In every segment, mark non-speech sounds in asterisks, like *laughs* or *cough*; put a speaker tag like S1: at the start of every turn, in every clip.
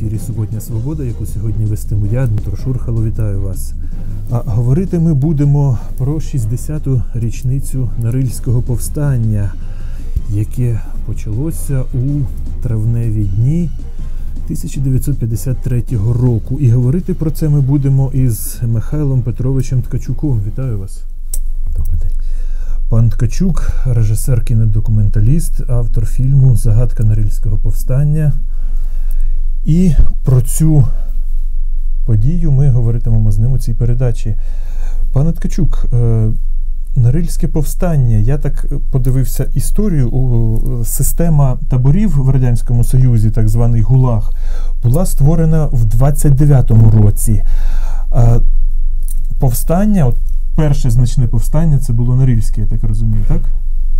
S1: ефірі Суботня Свобода, яку сьогодні вестиму я, Дмитро Шурхало, вітаю вас. А говорити ми будемо про 60-ту річницю Норильського повстання, яке почалося у травневі дні 1953 року. І говорити про це ми будемо із Михайлом Петровичем Ткачуком. Вітаю вас.
S2: Добрий день.
S1: Пан Ткачук, режисер кінодокументаліст, автор фільму Загадка Норильського повстання. І про цю подію ми говоритимемо з ним у цій передачі. Пане Ткачук, е, Норильське повстання. Я так подивився історію. Система таборів в Радянському Союзі, так званий ГУЛАГ, була створена в 29-му році. А повстання, от перше значне повстання, це було Норильське, я так розумію, так?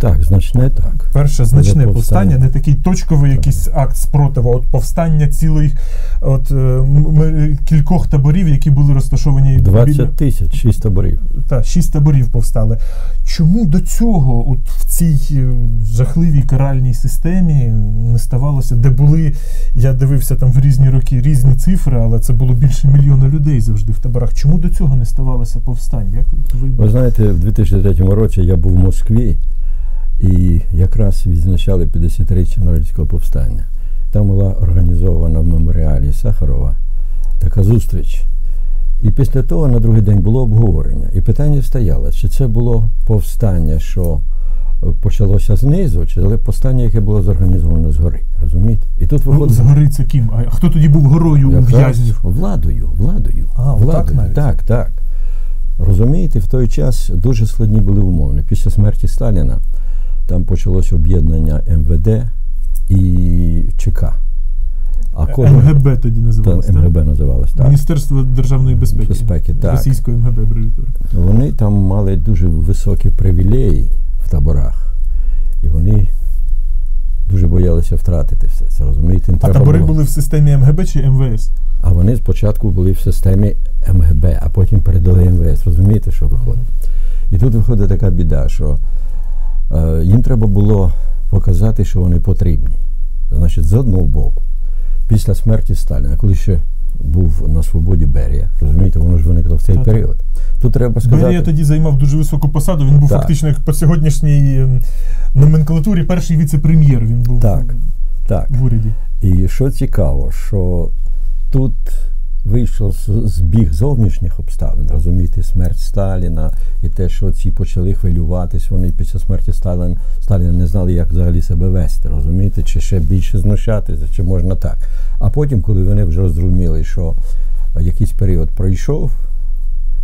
S2: Так, значне так.
S1: Перше значне
S2: повстання.
S1: повстання, не такий точковий якийсь акт спротиву, от повстання цілих от, е, м- кількох таборів, які були розташовані
S2: 20 тисяч, 6 таборів.
S1: та шість таборів повстали. Чому до цього, от в цій е, жахливій каральній системі, не ставалося, де були, я дивився там в різні роки різні цифри, але це було більше мільйона людей завжди в таборах. Чому до цього не ставалося повстань? Як ви
S2: Ви знаєте, в 2003 році я був в Москві і якраз відзначали 50-річчя Норильського повстання. Там була організована в меморіалі Сахарова така зустріч. І після того на другий день було обговорення. І питання стояло, чи це було повстання, що е, почалося знизу, чи це повстання, яке було зорганізовано згори. Розумієте? І тут
S1: Ну,
S2: виходить.
S1: згори це ким? А хто тоді був горою у в'язнів?
S2: Владою, владою.
S1: А,
S2: владою.
S1: навіть?
S2: Так, так. Розумієте, в той час дуже складні були умови. Після смерті Сталіна там почалося об'єднання МВД і ЧК. А кожен-
S1: МГБ тоді
S2: Та,
S1: називалося. так?
S2: МГБ називалось так.
S1: Міністерство державної безпеки.
S2: Безпеки, так.
S1: Російської МГБ абревіатури.
S2: Вони там мали дуже високі привілеї в таборах. І вони дуже боялися втратити все це. Розумієте?
S1: А табори
S2: було-
S1: були в системі МГБ чи МВС?
S2: А вони спочатку були в системі МГБ, а потім передали МВС. Розумієте, що виходить? І тут виходить така біда, що е, їм треба було показати, що вони потрібні. Значить, з одного боку, після смерті Сталіна, коли ще був на свободі Берія, розумієте, воно ж виникло в цей
S1: Так.
S2: період. Тут треба сказати.
S1: Берія тоді займав дуже високу посаду. Він був
S2: Так.
S1: фактично як по сьогоднішній ем, номенклатурі перший віце-прем'єр. Він був
S2: Так, так.
S1: в уряді.
S2: І що цікаво, що тут вийшов з- збіг зовнішніх обставин, розумієте, смерть Сталіна і те, що ці почали хвилюватись, вони після смерті Сталіна, Сталіна не знали, як взагалі себе вести, розумієте, чи ще більше знущатися, чи можна так. А потім, коли вони вже зрозуміли, що якийсь період пройшов,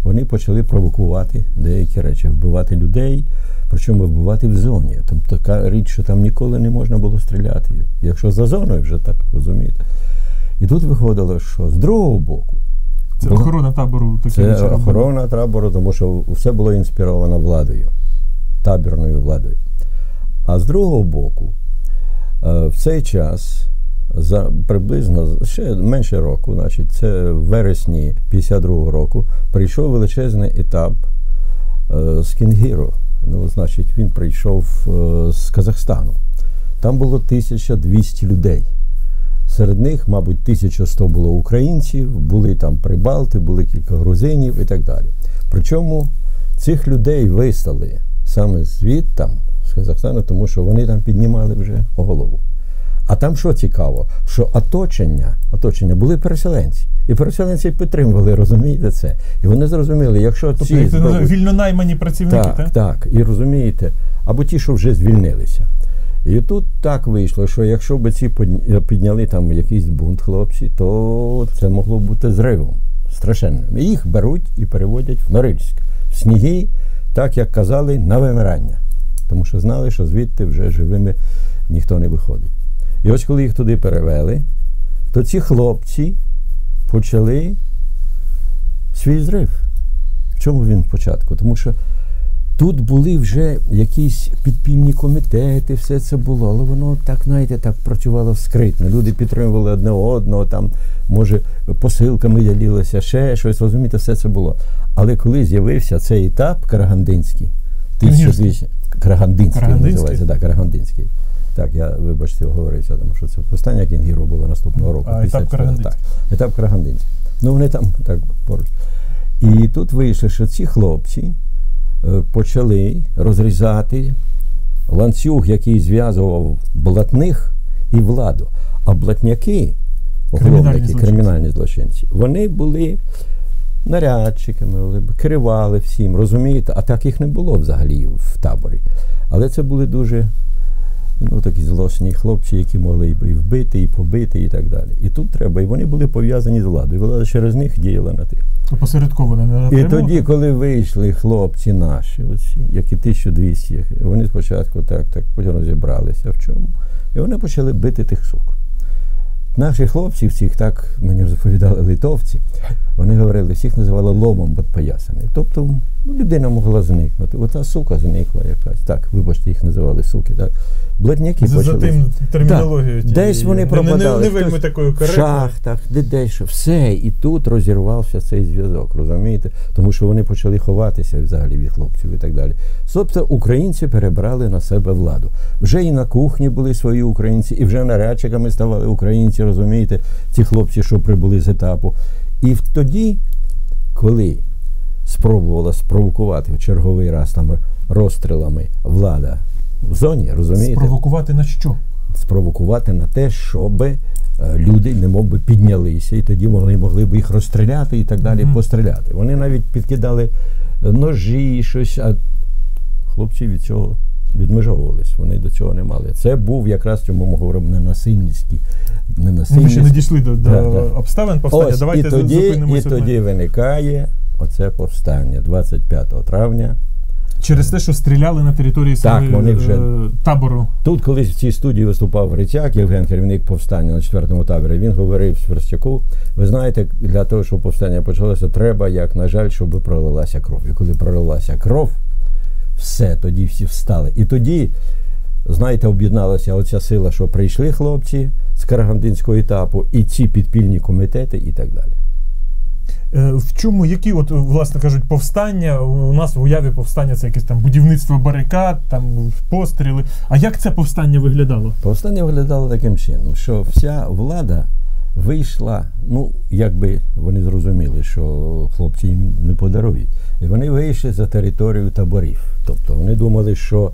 S2: вони почали провокувати деякі речі, вбивати людей, причому вбивати в зоні. Там така річ, що там ніколи не можна було стріляти. Якщо за зоною вже так розумієте. І тут виходило, що з другого боку
S1: Це
S2: було-
S1: охорона табору таке
S2: це охорона табору, тому що все було інспіровано владою, табірною владою. А з другого боку, е, в цей час, за приблизно ще менше року, значить, це в вересні 52-го року, прийшов величезний етап е, з Кінгіру. Ну, значить, він прийшов е, з Казахстану. Там було 1200 людей. Серед них, мабуть, 1100 було українців, були там прибалти, були кілька грузинів і так далі. Причому цих людей вислали саме звідтам, з Казахстану, тому що вони там піднімали вже голову. А там що цікаво, що оточення, оточення були переселенці. І переселенці підтримували, розумієте це. І вони зрозуміли, якщо
S1: Тобто,
S2: ці зброї-
S1: вільно наймані працівники,
S2: так,
S1: так?
S2: так. І розумієте, або ті, що вже звільнилися. І тут так вийшло, що якщо б ці підняли там якийсь бунт хлопці, то це могло бути зривом страшенним. І їх беруть і переводять в Норильськ, в сніги, так як казали, на вимирання. Тому що знали, що звідти вже живими ніхто не виходить. І ось коли їх туди перевели, то ці хлопці почали свій зрив. В чому він спочатку? Тому що тут були вже якісь підпільні комітети, все це було, але воно так, знаєте, так працювало скритно. Люди підтримували одне одного, там, може, посилками ділилися, ще щось, розумієте, все це було. Але коли з'явився цей етап Карагандинський, 1200, Карагандинський
S1: Карагандинський?
S2: називається, так, Карагандинський. Так, я, вибачте, оговорився, тому що це повстання Кінгіру було наступного року.
S1: А, етап
S2: цього.
S1: Карагандинців.
S2: Так, етап Карагандинців. Ну, вони там так поруч. І тут вийшло, що ці хлопці почали розрізати ланцюг, який зв'язував блатних і владу. А блатняки,
S1: Кримінальні
S2: кримінальні злочинці, вони були нарядчиками, вони керували всім, розумієте? А так їх не було взагалі в таборі. Але це були дуже ну, такі злосні хлопці, які могли і вбити, і побити, і так далі. І тут треба, і вони були пов'язані з владою. Влада через них діяла на тих.
S1: Опосередковано не
S2: І
S1: напряму.
S2: тоді, коли вийшли хлопці наші, оці, які 1200, вони спочатку так, так, потім розібралися в чому. І вони почали бити тих сук. Наші хлопці, всіх так мені розповідали литовці, вони говорили, всіх називали ломом підпоясаний. Тобто ну, людина могла зникнути. Ота сука зникла якась. Так, вибачте, їх називали суки. Так. Блатняки
S1: за, за
S2: почали.
S1: тим термінологією.
S2: Так, Десь вони
S1: Не-
S2: пропадали.
S1: Не, не, не вельми
S2: хтось
S1: такою
S2: в
S1: коректною.
S2: шахтах, де десь що. Все. І тут розірвався цей зв'язок, розумієте? Тому що вони почали ховатися взагалі від хлопців і так далі. Тобто українці перебрали на себе владу. Вже і на кухні були свої українці, і вже нарядчиками ставали українці, розумієте, ці хлопці, що прибули з етапу. І в тоді, коли спробувала спровокувати в черговий раз там розстрілами влада в зоні, розумієте?
S1: Спровокувати на що?
S2: спровокувати на те, щоб е, люди не мов би піднялися, і тоді могли, могли б їх розстріляти і так далі,
S1: Мгм.
S2: постріляти. Вони навіть підкидали е, ножі, щось, а хлопці від цього відмежовувались. Вони до цього не мали. Це був якраз чому ми говоримо ненасильницький.
S1: Ну, ви ще не дійшли до, до
S2: Да,
S1: обставин повстання.
S2: Ось,
S1: Давайте
S2: і тоді, і тоді виникає оце повстання 25 травня.
S1: Через те, що стріляли на території
S2: Так,
S1: самої,
S2: вони вже-
S1: е, табору.
S2: Тут колись в цій студії виступав Грицяк, Євген, керівник повстання на четвертому таборі. Він говорив Сверстяку, ви знаєте, для того, щоб повстання почалося, треба, як на жаль, щоб пролилася кров. І коли пролилася кров, все, тоді всі встали. І тоді, знаєте, об'єдналася оця сила, що прийшли хлопці з Карагандинського етапу, і ці підпільні комітети, і так далі.
S1: Е, В чому, які, от, власне кажуть, повстання? У нас в уяві повстання це якесь там будівництво барикад, там постріли. А як це повстання виглядало?
S2: Повстання виглядало таким чином, що вся влада вийшла, ну, якби вони зрозуміли, що хлопці їм не подарують. І вони вийшли за територію таборів. Тобто вони думали, що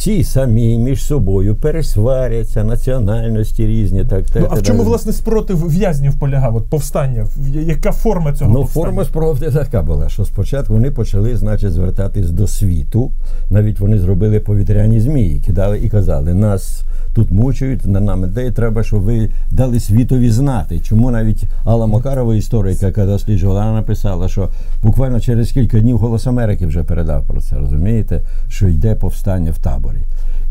S2: ці самі між собою пересваряться, національності різні. Так,
S1: Ну, а
S2: так,
S1: в чому,
S2: так.
S1: власне, спротив в'язнів полягав? От повстання? Яка форма цього
S2: Ну,
S1: повстання?
S2: форма справді така була, що спочатку вони почали, значить, звертатись до світу. Навіть вони зробили повітряні змії, кидали і казали, нас тут мучують, на нам іде, треба, щоб ви дали світові знати. Чому навіть Алла Макарова, історика, яка досліджувала, вона написала, що буквально через кілька днів Голос Америки вже передав про це, розумієте, що йде повстання в таборі.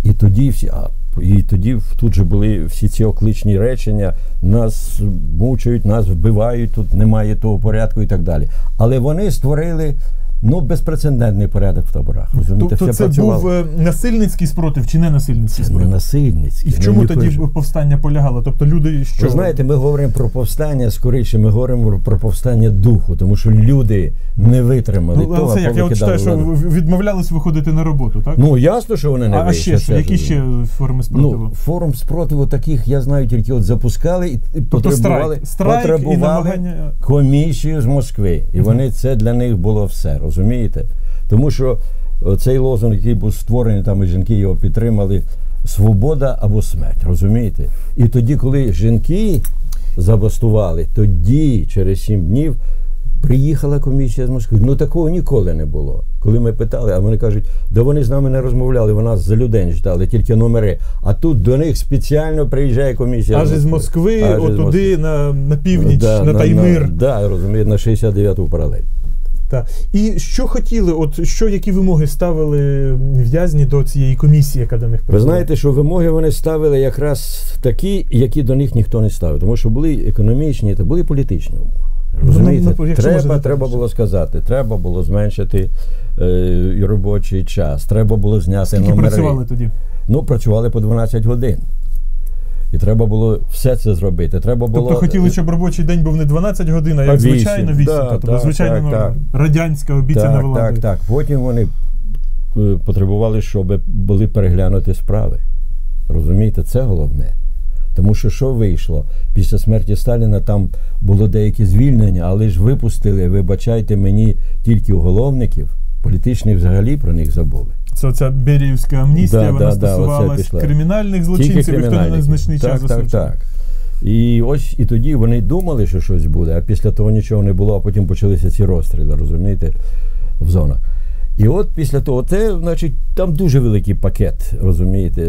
S2: І тоді всі. А, і тоді тут же були всі ці окличні речення: нас мучають, нас вбивають, тут немає того порядку і так далі. Але вони створили ну, безпрецедентний порядок в таборах. Розумієте,
S1: Тобто
S2: все
S1: це
S2: працювало.
S1: був е, насильницький спротив чи не насильницький
S2: Це не насильницький.
S1: І в
S2: ну,
S1: чому тоді
S2: кої-
S1: повстання полягало? Тобто люди що?
S2: Ви знаєте, ми говоримо про повстання скоріше, ми говоримо про повстання духу, тому що люди не витримали
S1: ну,
S2: того,
S1: це як я от читаю, що відмовлялись виходити на роботу, так?
S2: Ну ясно, що вони не
S1: а, а ще що? Які ще форми спротиву?
S2: Ну, форум спротиву таких, я знаю, тільки от запускали і
S1: тобто
S2: потребували,
S1: страйк, страйк і намагання.
S2: комісію з Москви. І вони це для них було все, розумієте? Тому що е, цей лозунг, який був створений, там і жінки його підтримали: свобода або смерть, розумієте? І тоді, коли жінки забастували, тоді, через сім днів, приїхала комісія з Москви. Ну такого ніколи не було. Коли ми питали, а вони кажуть, да вони з нами не розмовляли, вони нас за людей читали, тільки номери. А тут до них спеціально приїжджає комісія.
S1: Аж із Москви, отуди, на, на північ,
S2: Да,
S1: на Таймир.
S2: На, да, розумієте, на 69-ту паралель.
S1: Та. І що хотіли, от що, які вимоги ставили в'язні до цієї комісії, яка до них
S2: Ви знаєте, що вимоги вони ставили якраз такі, які до них ніхто не ставив. Тому що були економічні та були політичні умови.
S1: Ну,
S2: Розумієте,
S1: ну, якщо
S2: треба,
S1: можна
S2: треба було сказати, треба було зменшити е, робочий час, треба було зняти
S1: Скільки
S2: номери.
S1: працювали тоді?
S2: Ну, працювали по 12 годин. І треба було все це зробити. Треба було
S1: Тобто хотіли, щоб робочий день був не 12 годин, а як звичайно 8.
S2: Да,
S1: тобто
S2: так,
S1: звичайно
S2: так, так.
S1: радянська обіцяна
S2: так,
S1: владою.
S2: так, так. Потім вони е, потребували, щоб були переглянуті справи. Розумієте, це головне. Тому що що вийшло? Після смерті Сталіна там було деякі звільнення, але ж випустили, вибачайте мені, тільки уголовників, політичних взагалі про них забули.
S1: Це оця Беріївська амністія,
S2: Да,
S1: вона
S2: да, да,
S1: стосувалась
S2: пішла.
S1: кримінальних злочинців, і хто на значний
S2: так,
S1: час
S2: так,
S1: засуджений.
S2: так. І ось і тоді вони думали, що щось буде, а після того нічого не було, а потім почалися ці розстріли, розумієте, в зонах. І от після того, це, значить, там дуже великий пакет, розумієте,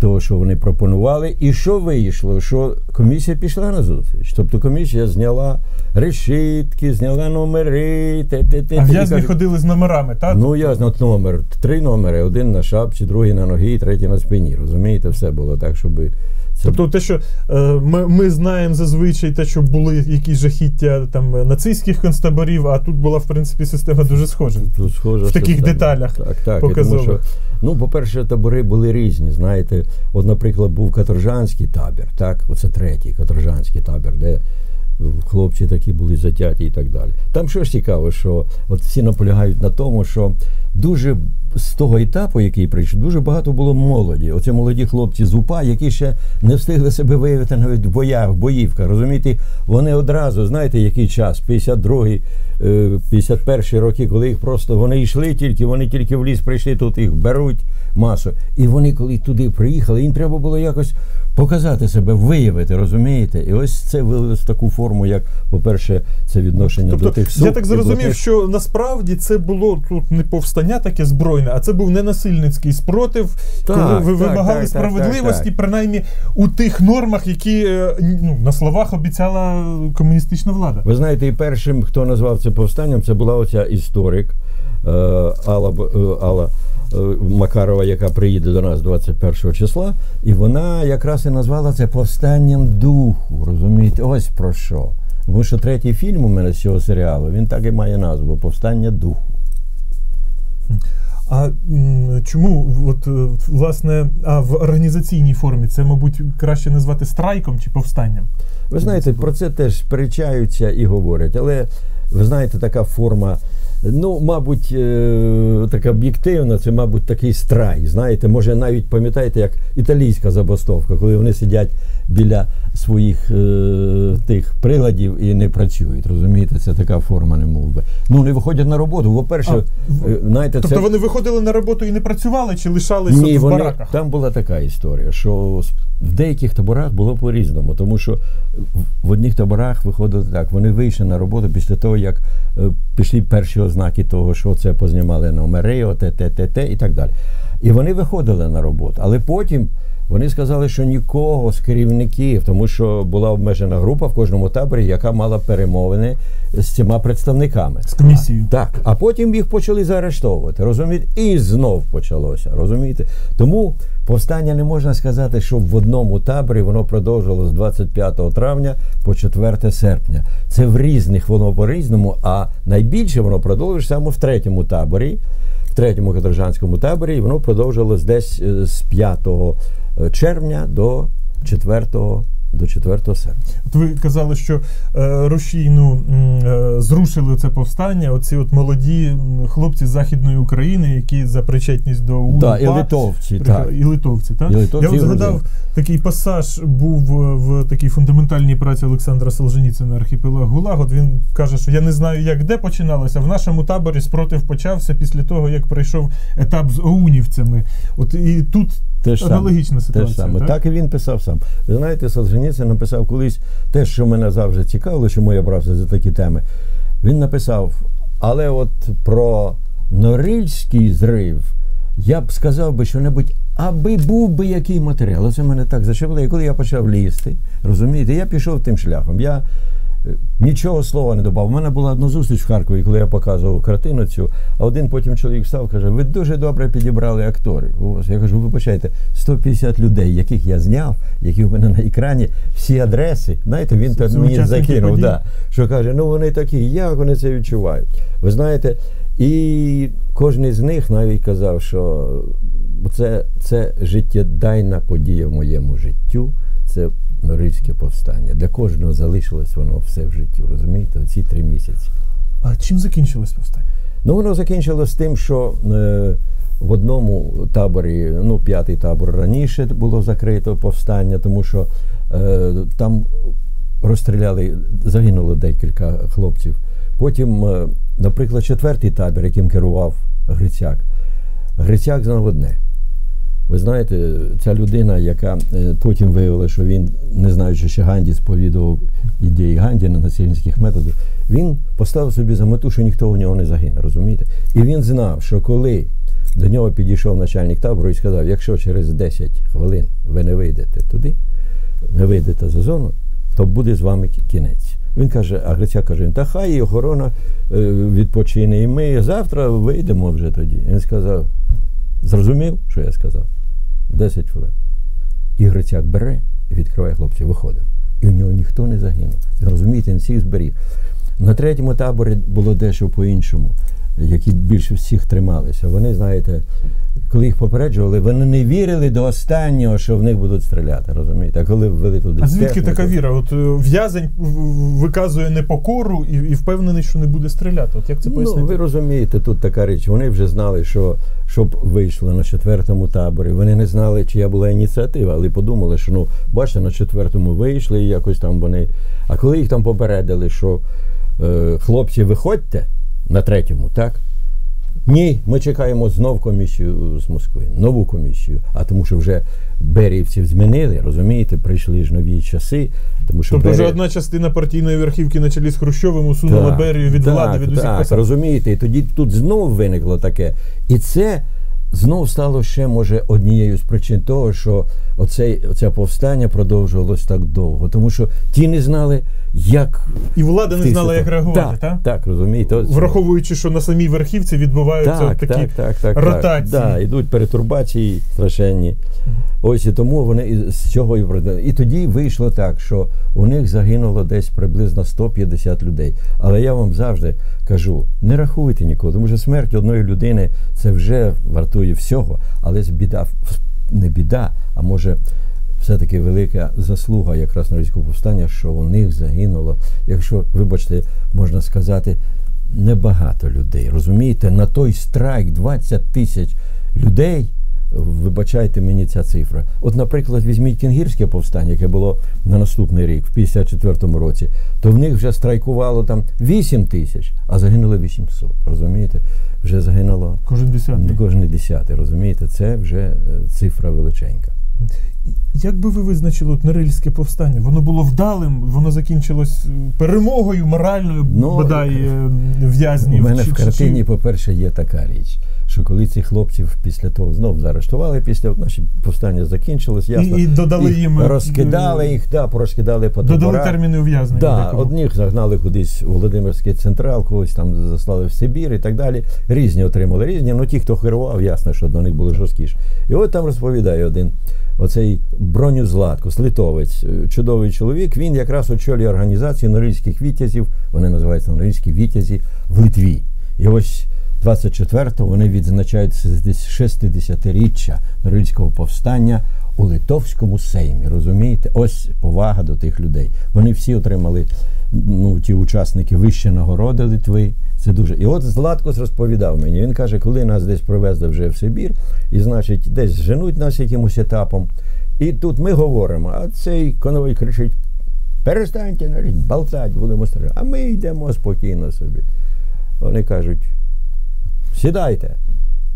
S2: того, що вони пропонували. І що вийшло? Що комісія пішла на зустріч. Тобто комісія зняла решітки, зняла номери, те, те, те.
S1: А в'язні
S2: каже,
S1: ходили з номерами, так?
S2: Ну, я знав номер. Три номери: один на шапці, другий на ногі, третій на спині. Розумієте, все було так, щоб це
S1: Тобто те, що е, ми, ми знаємо зазвичай те, що були якісь жахіття там нацистських концтаборів, а тут була в принципі система дуже схожа.
S2: Тут схоже,
S1: в таких
S2: система.
S1: деталях
S2: Так, так.
S1: Показових.
S2: Тому що, ну, по-перше, табори були різні. Знаєте, от, наприклад, був каторжанський табір, так, оце третій каторжанський табір, де хлопці такі були затяті і так далі. Там що ж цікаво, що от всі наполягають на тому, що дуже з того етапу, який прийшов, дуже багато було молоді. Оце молоді хлопці з УПА, які ще не встигли себе виявити навіть в боях, в боївках. Розумієте, вони одразу, знаєте, який час, 52-й, е, 51-й роки, коли їх просто вони йшли тільки, вони тільки в ліс прийшли, тут їх беруть масу. І вони, коли туди приїхали, їм треба було якось показати себе, виявити, розумієте? І ось це вилилось в таку форму, як, по-перше, це відношення
S1: Тобто,
S2: до тих суд.
S1: я так зрозумів, що насправді це було тут не повстання таке збройне, а це був ненасильницький спротив,
S2: Так,
S1: коли ви
S2: так,
S1: вимагали
S2: так,
S1: справедливості,
S2: так, так.
S1: принаймні у тих нормах, які е, ну, на словах обіцяла комуністична влада.
S2: Ви знаєте, і першим, хто назвав це повстанням, це була оця історик е, Алла, е, Алла Макарова, яка приїде до нас 21 числа, і вона якраз і назвала це повстанням духу. Розумієте, ось про що. Тому що третій фільм у мене з цього серіалу, він так і має назву Повстання духу.
S1: А чому от е, власне а в організаційній формі це, мабуть, краще назвати страйком чи повстанням?
S2: Ви знаєте, про це теж сперечаються і говорять, але ви знаєте, така форма. Ну, мабуть, е, така об'єктивна, це, мабуть, такий страйк. Знаєте, може навіть пам'ятаєте, як італійська забастовка, коли вони сидять біля своїх е, тих приладів і не працюють. Розумієте, це така форма, не мов би. Ну, не виходять на роботу. По-перше,
S1: А,
S2: е, знаєте,
S1: Тобто
S2: це...
S1: вони виходили на роботу і не працювали, чи лишались
S2: Ні,
S1: в
S2: вони,
S1: бараках?
S2: там була така історія, що в деяких таборах було по-різному, тому що в- одних таборах виходило так, вони вийшли на роботу після того, як е, пішли перші ознаки того, що це познімали номери, оте, те, те, те і так далі. І вони виходили на роботу. Але потім вони сказали, що нікого з керівників, тому що була обмежена група в кожному таборі, яка мала перемовини з цими представниками.
S1: З комісією.
S2: Так, а потім їх почали заарештовувати, розумієте? І знов почалося, розумієте? Тому повстання не можна сказати, що в одному таборі воно продовжило з 25 травня по 4 серпня. Це в різних воно по-різному, а найбільше воно продовжилося саме в третьому таборі, в третьому каторжанському таборі, і воно продовжилось десь е, з 5 червня до 4, до 4 серпня.
S1: От ви казали, що е, рушійну е, зрушили це повстання. Оці от молоді хлопці з Західної України, які за причетність до УНПА,
S2: Так, і литовці,
S1: приїхали-
S2: так.
S1: і литовці, так?
S2: І литовці,
S1: Я от згадав такий пасаж був в, в такій фундаментальній праці Олександра Солженіцина архіпелаг ГУЛАГ. От він каже, що я не знаю, як де починалося. В нашому таборі спротив почався після того, як пройшов етап з оунівцями. От і тут
S2: Те ж саме.
S1: аналогічна ситуація.
S2: ж саме.
S1: так?
S2: Так і він писав сам. Ви знаєте, Солженіцин написав колись те, що мене завжди цікавило, чому я брався за такі теми. Він написав, але от про Норильський зрив я б сказав би що-небудь, аби був би який матеріал. Оце мене так зачепило. І коли я почав лізти, розумієте, я пішов тим шляхом. Я нічого слова не додав. У мене була одна зустріч в Харкові, коли я показував картину цю, а один потім чоловік став каже: ви дуже добре підібрали акторів. У вас. Я кажу, вибачайте, 150 людей, яких я зняв, які в мене на екрані, всі адреси. Знаєте, він так мені закинув. Да, що каже, ну вони такі, як вони це відчувають. Ви знаєте, і кожен з них навіть казав, що це, це життєдайна подія в моєму життю. Це Норильське повстання. Для кожного залишилось воно все в житті. Розумієте, оці три місяці.
S1: А чим закінчилось повстання?
S2: Ну, воно закінчилось тим, що е, в одному таборі, ну, п'ятий табор раніше було закрито повстання, тому що е, там розстріляли, загинуло декілька хлопців. Потім, е, наприклад, четвертий табір, яким керував Грицяк. Грицяк знав одне. Ви знаєте, ця людина, яка е, потім виявила, що він, не знаючи, що Ганді сповідував ідеї Ганді на насильницьких методах, він поставив собі за мету, що ніхто у нього не загине, розумієте? І він знав, що коли до нього підійшов начальник табору і сказав, якщо через 10 хвилин ви не вийдете туди, не вийдете за зону, то буде з вами кінець. Він каже, а Грицяк каже, та хай охорона е, відпочине, і ми завтра вийдемо вже тоді. Він сказав, зрозумів, що я сказав? 10 хвилин. І Грицяк бере відкриває хлопці, виходимо. І у нього ніхто не загинув. Розумієте, він всіх зберіг. На третьому таборі було дещо по-іншому, які більше всіх трималися. Вони, знаєте, коли їх попереджували, вони не вірили до останнього, що в них будуть стріляти. Розумієте? А коли ввели туди.
S1: А звідки
S2: техніку,
S1: така віра? От е, в'язень виказує непокору і, і впевнений, що не буде стріляти. От як це
S2: Ну, ви розумієте, тут така річ. Вони вже знали, що щоб вийшли на четвертому таборі. Вони не знали, чия була ініціатива, але подумали, що ну, бачите, на четвертому вийшли і якось там вони. А коли їх там попередили, що е, хлопці, виходьте на третьому, так? Ні, ми чекаємо знов комісію з Москви, нову комісію. А тому, що вже берівців змінили, розумієте, прийшли ж нові часи. Тому що
S1: Тобто вже одна частина партійної верхівки на чолі з Хрущовим усунула Берію від
S2: так,
S1: влади, від усіх
S2: так,
S1: посад.
S2: розумієте, і тоді тут знову виникло таке. І це знов стало ще, може, однією з причин того, що оцей, оце повстання продовжувалось так довго. Тому що ті не знали, як.
S1: І влада не знала, як реагувати,
S2: так?
S1: так?
S2: Так, розумієте.
S1: Враховуючи, що на самій верхівці відбуваються
S2: так,
S1: такі
S2: так, так, так,
S1: ротації.
S2: Так, да, йдуть перетурбації страшенні. Ось і тому вони і з цього і прода- І тоді вийшло так, що у них загинуло десь приблизно 150 людей. Але я вам завжди кажу: не рахуйте нікого, тому що смерть одної людини це вже вартує всього, але біда не біда, а може. Все-таки велика заслуга якраз Норильського повстання, що у них загинуло, якщо, вибачте, можна сказати, небагато людей. Розумієте, на той страйк 20 тисяч людей. Вибачайте мені ця цифра. От, наприклад, візьміть кінгірське повстання, яке було на наступний рік, в 54-му році, то в них вже страйкувало там 8 тисяч, а загинуло 800. Розумієте? Вже загинуло
S1: Кожен десятий.
S2: кожен десятий. Розумієте, це вже е, цифра величенька.
S1: Як би ви визначили от Норильське повстання? Воно було вдалим, воно закінчилось е, перемогою моральною,
S2: Ну,
S1: бодай е, в'язнів.
S2: У мене
S1: Чи-
S2: в картині,
S1: чи-
S2: по-перше, є така річ, що коли цих хлопців після того знов заарештували, після наші повстання закінчилось, ясно.
S1: І- і додали їм, е,
S2: розкидали їх, да, порозкидали по
S1: Додали
S2: таборах.
S1: терміни ув'язнення.
S2: Да, одних загнали кудись у Володимирський централ, когось там заслали в Сибір і так далі. Різні отримали різні. Ну ті, хто керував, ясно, що до них було жорсткіше. І от там розповідає один оцей броню Златкус, литовець, е, чудовий чоловік. Він якраз очолює організацію норильських вітязів. Вони називаються норильські вітязі в Литві. І ось 24-го вони відзначають 60-річчя Норильського повстання у Литовському сеймі. Розумієте? Ось повага до тих людей. Вони всі отримали ну, ті учасники вищі нагороди Литви. Це дуже. І от Златкос розповідав мені. Він каже, коли нас десь привезли вже в Сибір, і значить, десь женуть нас якимось етапом. І тут ми говоримо, а цей коновий кричить: перестаньте навіть болтати, будемо стріляти. А ми йдемо спокійно собі. Вони кажуть, сідайте.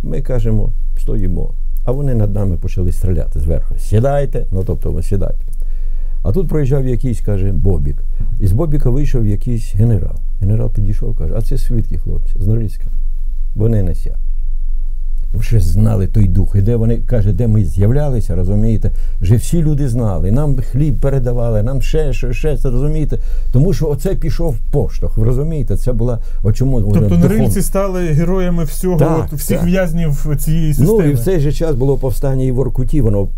S2: Ми кажемо, стоїмо. А вони над нами почали стріляти зверху. Сідайте, ну тобто ви сідайте. А тут проїжджав якийсь, каже, Бобік. І з Бобіка вийшов якийсь генерал. Генерал підійшов, каже, а це свідки, хлопці, з Норильська. Вони не сядуть. Вже знали той дух. І де вони каже, де ми з'являлися, розумієте, вже всі люди знали. Нам хліб передавали, нам ще, ще, ще це розумієте. Тому що оце пішов поштовх. Розумієте, це була о чому
S1: Тобто норильці стали героями всього,
S2: Так,
S1: от, всіх
S2: так.
S1: в'язнів цієї системи.
S2: Ну і в цей же час було повстання і в Оркуті, воно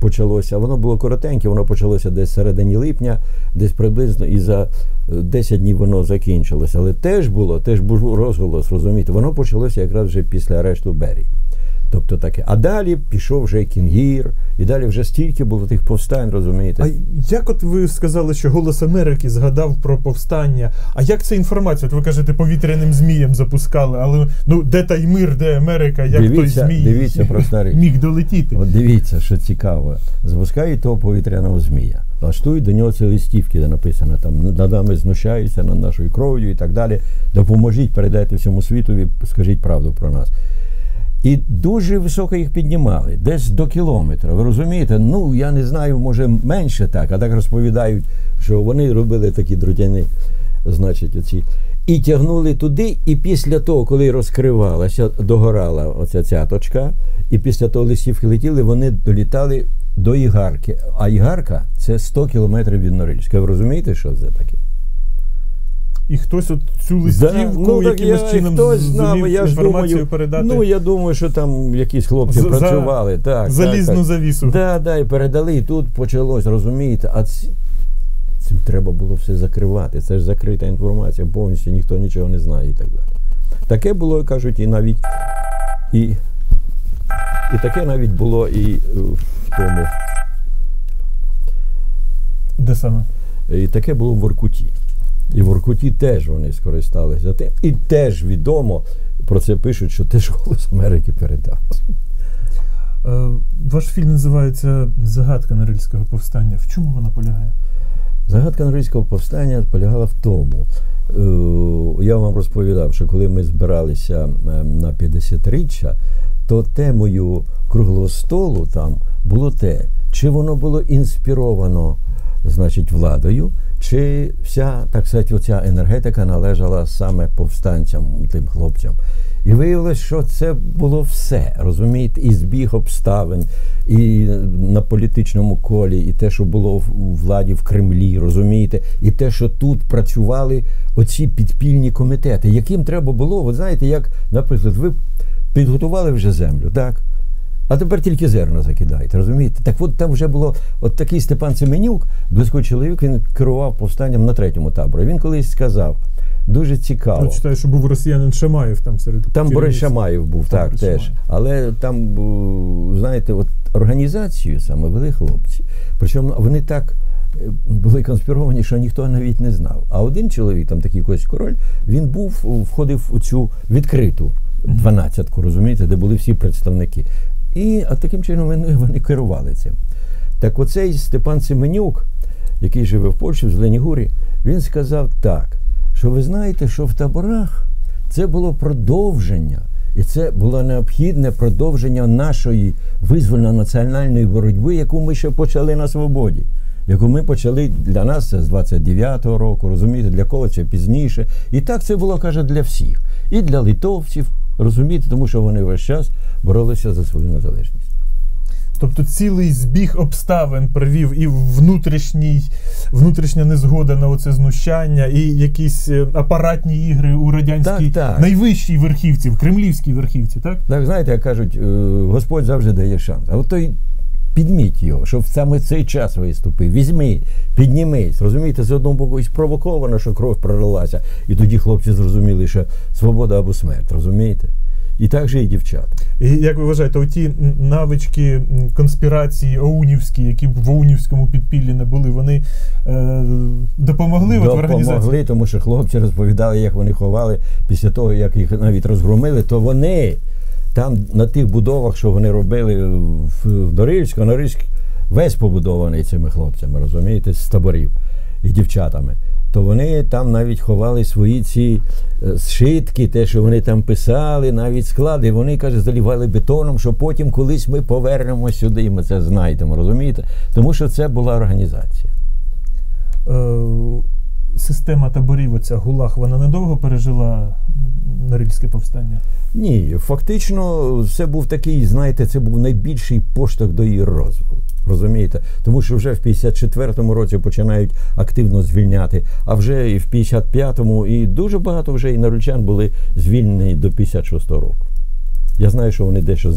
S2: почалося. Воно було коротеньке, воно почалося десь середині липня, десь приблизно, і за е, 10 днів воно закінчилося. Але теж було, теж був розголос, розумієте, воно почалося якраз вже після арешту Берії. Тобто таке. А далі пішов вже Кінгір, і далі вже стільки було тих повстань, розумієте?
S1: А як от ви сказали, що Голос Америки згадав про повстання? А як ця інформація? От ви кажете, повітряним змієм запускали, але ну де той мир, де Америка, як
S2: Дивіться-
S1: той змій
S2: дивіться просто річ. *laughs*
S1: міг долетіти?
S2: От дивіться, що цікаво. Запускають того повітряного змія, влаштують до нього ці листівки, де написано там над нами знущаються, над нашою кров'ю і так далі. Допоможіть, передайте всьому світові, скажіть правду про нас. І дуже високо їх піднімали, десь до кілометра. Ви розумієте? Ну я не знаю, може менше так, а так розповідають, що вони робили такі дротяни, значить, оці. І тягнули туди, і після того, коли розкривалася, догорала оця цяточка, і після того листівки летіли, вони долітали до Ігарки. А Ігарка це 100 кілометрів від Норильська. Ви розумієте, що це таке?
S1: І хтось от цю листівку
S2: ну,
S1: якимось
S2: я-
S1: чином
S2: хтось знав, я ж
S1: інформацію
S2: думаю,
S1: передати
S2: Ну, я думаю, що там якісь хлопці
S1: За-
S2: працювали. Так,
S1: залізну
S2: так, так.
S1: завісу.
S2: Да, да, і передали, і тут почалось, розумієте, а ці, цим треба було все закривати. Це ж закрита інформація, повністю ніхто нічого не знає і так далі. Таке було, кажуть, і навіть і, і таке навіть було і е, в тому.
S1: Де саме?
S2: І таке було в Воркуті. І в Воркуті теж вони скористалися тим. І теж відомо про це пишуть, що теж голос Америки передав.
S1: Е, Ваш фільм називається Загадка Норильського повстання. В чому вона полягає?
S2: Загадка Норильського повстання полягала в тому. е, Я вам розповідав, що коли ми збиралися е, на 50-річчя, то темою круглого столу там було те, чи воно було інспіровано значить, владою, чи вся, так сказати, оця енергетика належала саме повстанцям, тим хлопцям. І виявилось, що це було все, розумієте, і збіг обставин, і на політичному колі, і те, що було у владі в Кремлі, розумієте, і те, що тут працювали оці підпільні комітети, яким треба було, ви знаєте, як, наприклад, ви підготували вже землю, так? А тепер тільки зерна закидаєте, розумієте? Так от там вже було от такий Степан Семенюк, близький чоловік, він керував повстанням на третьому таборі. Він колись сказав, дуже цікаво.
S1: Я читаю, що був росіянин Шамаєв там серед
S2: Там Борис. Шамаєв був,
S1: Там
S2: так,
S1: Борис
S2: теж.
S1: Шамаєв.
S2: Але там, знаєте, от організацію саме вели хлопці. Причому вони так е, були конспіровані, що ніхто навіть не знав. А один чоловік, там такий якийсь король, він був, входив у цю відкриту дванадцятку, розумієте, де були всі представники. І таким чином вони, вони керували цим. Так оцей Степан Семенюк, який живе в Польщі, в Зеленігурі, він сказав так, що ви знаєте, що в таборах це було продовження, і це було необхідне продовження нашої визвольно-національної боротьби, яку ми ще почали на свободі. Яку ми почали для нас це з 29-го року, розумієте, для когось це пізніше. І так це було, каже, для всіх. І для литовців, розумієте, тому що вони весь час боролися за свою незалежність.
S1: Тобто цілий збіг обставин привів і внутрішній, внутрішня незгода на оце знущання, і якісь е, апаратні ігри у радянській
S2: Так, так.
S1: найвищій верхівці, в кремлівській верхівці, так?
S2: Так, знаєте, як кажуть, е, Господь завжди дає шанс. А от той підміть його, щоб саме цей час виступив. Візьми, піднімись. Розумієте, з одного боку і спровоковано, що кров пролилася. І тоді хлопці зрозуміли, що свобода або смерть, розумієте? І так же і дівчата.
S1: І як ви вважаєте, оті навички конспірації оунівські, які в оунівському підпіллі не були, вони е, допомогли, от в організації?
S2: Допомогли, тому що хлопці розповідали, як вони ховали після того, як їх навіть розгромили, то вони там на тих будовах, що вони робили в Норильську, Норильськ весь побудований цими хлопцями, розумієте, з таборів і дівчатами. То вони там навіть ховали свої ці е, зшитки, те, що вони там писали, навіть склади. Вони, каже, залівали бетоном, що потім колись ми повернемо сюди, і ми це знайдемо, розумієте? Тому що це була організація.
S1: Система таборів, оця ГУЛАГ, вона недовго пережила Норильське повстання?
S2: Ні, фактично, це був такий, знаєте, це був найбільший поштовх до її розвалу. Розумієте? Тому що вже в 54-му році починають активно звільняти, а вже і в 55-му, і дуже багато вже і наручан були звільнені до 56-го року. Я знаю, що вони дещо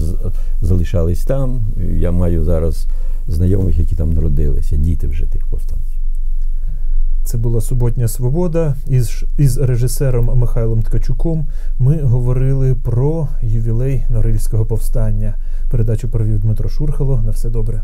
S2: залишались там. Я маю зараз знайомих, які там народилися, діти вже тих повстанців.
S1: Це була Суботня Свобода. Із, із режисером Михайлом Ткачуком ми говорили про ювілей Норильського повстання. Передачу провів Дмитро Шурхало. На все добре.